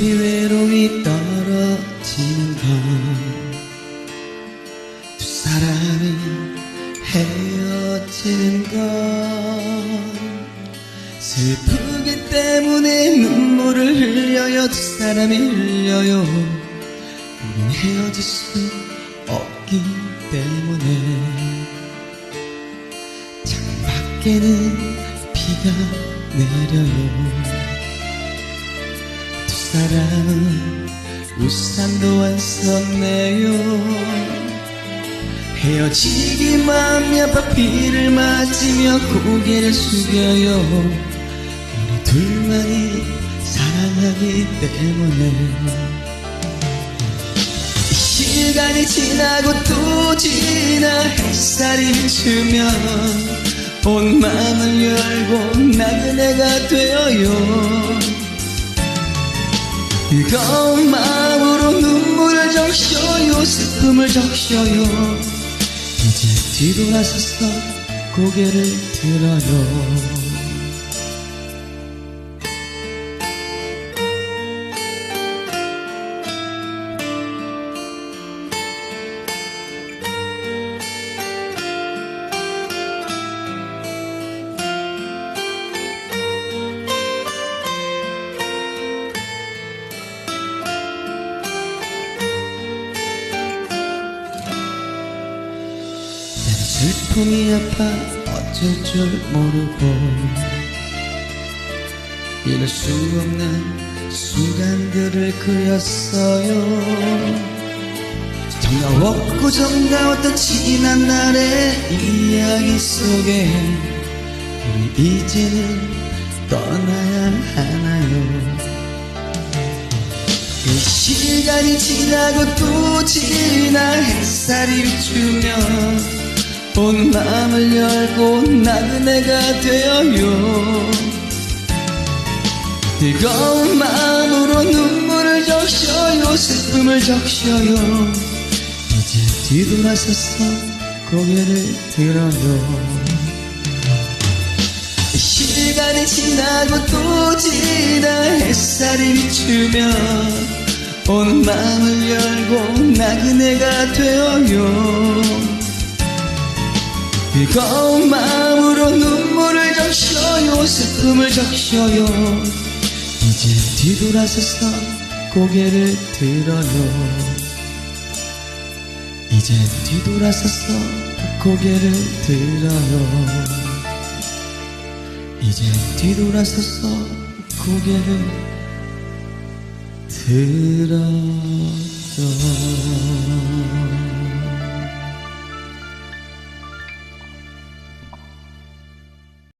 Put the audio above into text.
외로이 떨어지는 건 두 사람이 헤어지는 건 슬프기 때문에 눈물을 흘려요. 두 사람이 흘려요. 우린 헤어질 수 없기 때문에. 창문 밖에는 비가 내려요. 두 사람은 우산도 안 썼네요. 헤어지기 마음이 아파 비를 맞으며 고개를 숙여요. 우리 둘만이 사랑하기 때문에. 시간이 지나고 또 지나 햇살이 비추면 온 마음을 열고 나그네가 되어요 뜨거운 마음으로 눈물을 적셔요 슬픔을 적셔요. 이제 뒤돌아서서 고개를 들어요 슬픔이 아파 어쩔 줄 모르고 이럴 수 없는 순간들을 그렸어요. 정다웠고 정다웠던 지난 날의 이야기 속에 우리 이제는 떠나야 하나요? 그 시간이 지나고 또 지나 햇살이 비추면 온 마음을 열고 나그네가 되어요. 뜨거운 마음으로 눈물을 적셔요. 슬픔을 적셔요. 이제 뒤돌아서서 고개를 들어요. 시간이 지나고 또 지나 햇살이 비추면 온 마음을 열고 나그네가 되어요 뜨거운 마음으로 눈물을 적셔요. 슬픔을 적셔요. 이제 뒤돌아서서 고개를 들어요. 이제 뒤돌아서서 고개를 들어요. 이제 뒤돌아서서 고개를 들어요